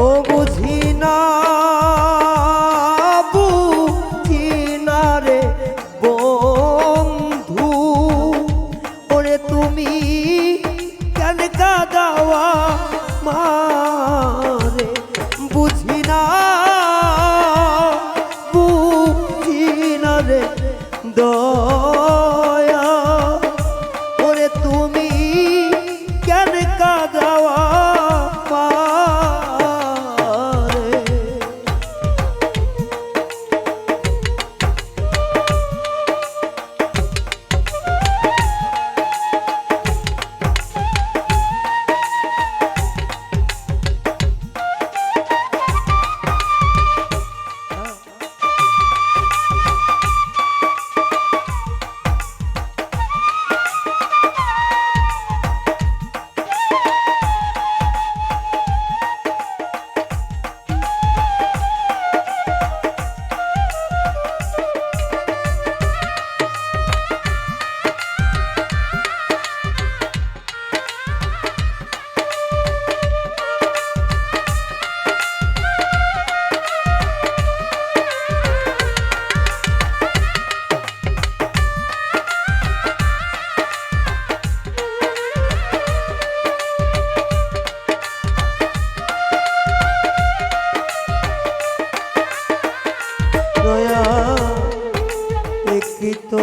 ও বুঝি না বুঝি না রে বন্ধু। ওরে তুমি কেন কাদাওয়া মারে বুঝি না বুঝি না রে দো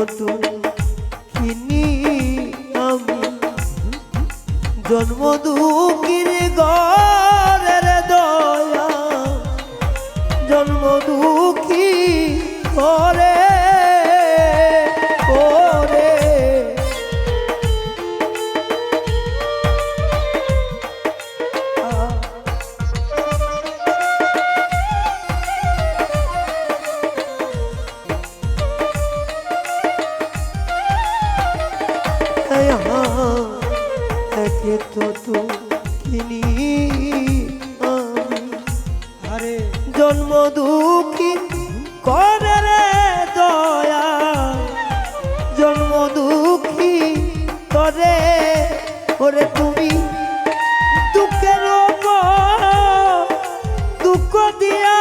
একই তো কিনি আমি জন্ম দুঃখীর গরের দয়া। জন্ম দুঃখী করে একে তো আমি। আরে জন্ম করে রে দয়া। জন্ম করে, ওরে তুমি দুঃখের দুঃখ দিয়া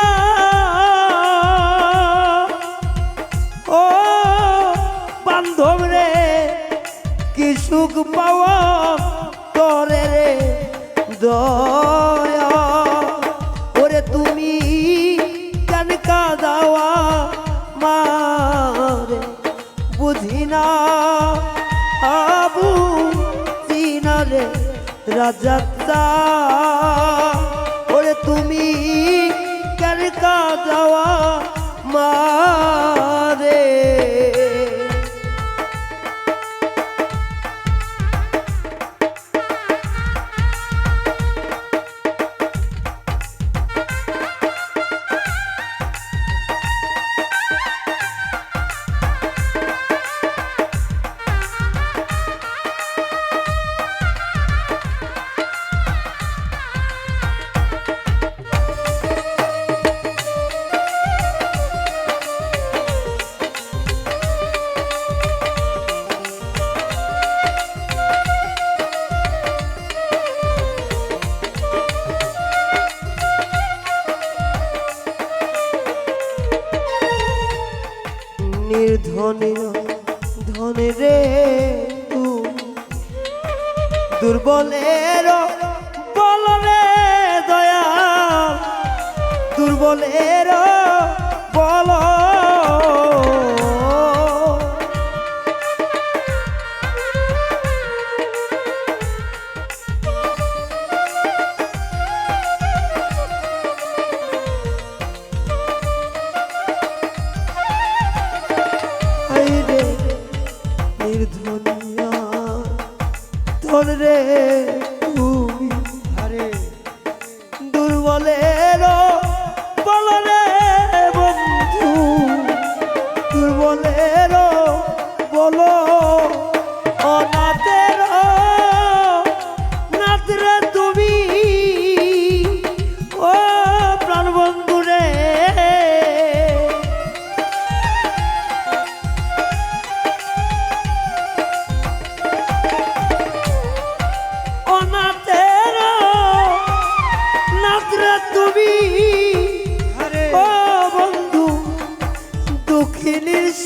দয়া। ওরে তুমি কেন কাদাওয়া মারে। বুঝি না আবু চিনা রে দুর্বলের বল। রে তুমি আরে দুর্বলের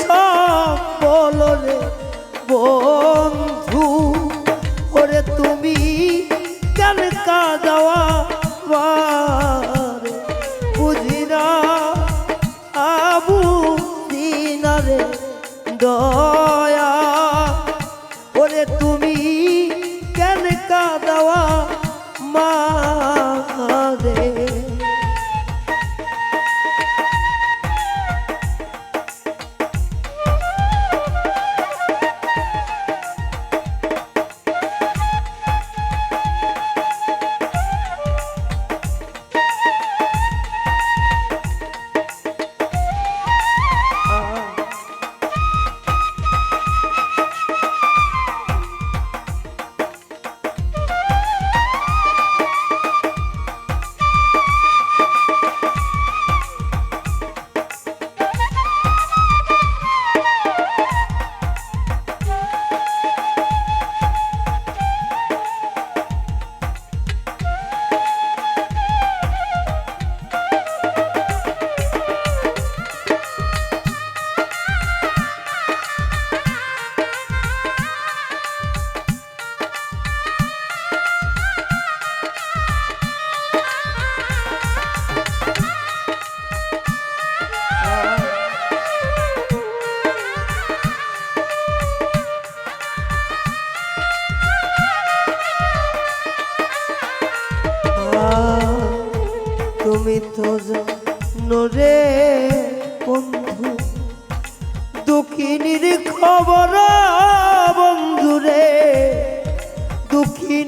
সব বলরে বন্ধু।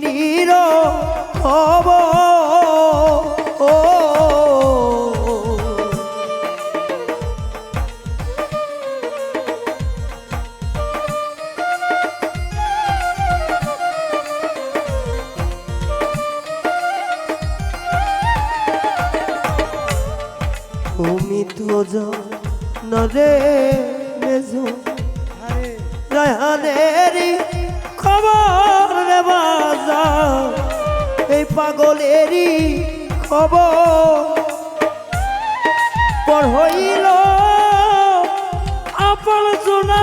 দুঃখিনীর খবর তুমি তো জানো রে মেজো আরে খবর। রে বাজা এই পাগলেরই খবর। পর হইল আপন জোনা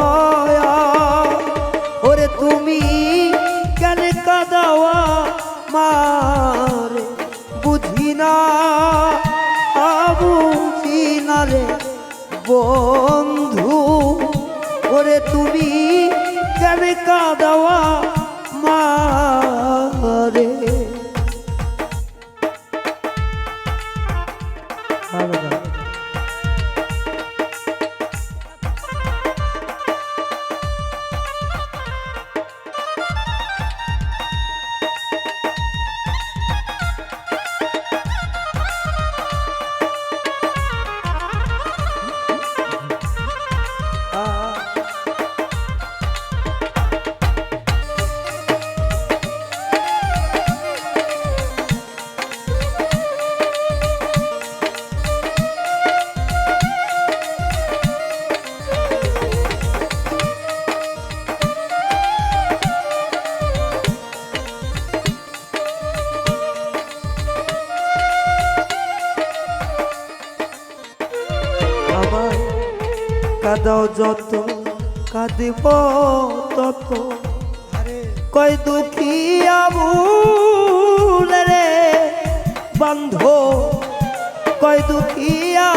কাদাও যত কাঁদিব তত। কই কয় দুঃখিয়া ভুল রে বন্ধ কয় দুঃখিয়া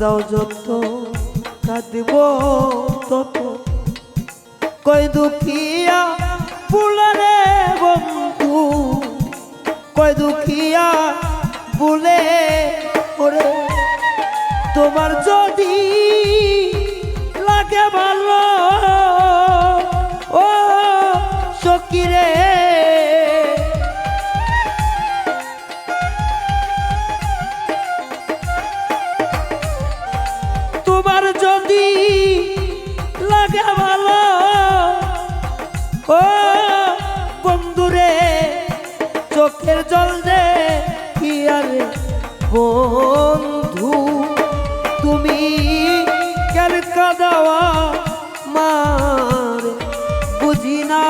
কাদাও যত, কাঁদিব তত। কই দুখিয়া বুলরে বন্ধু, কই দুখিয়া বুলে ওরে। তোমার যদি লাগে ভালো তুমি কেন কাদাওয়া মার বুঝি না।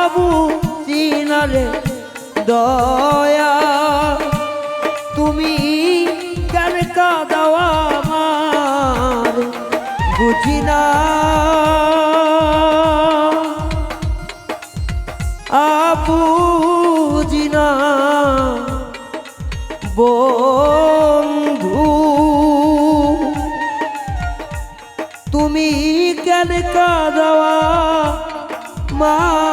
আবু চিনারে দয়া, তুমি কেন কাদাওয়া মার বুঝি না। আবুঝি না বন্ধু কেন মা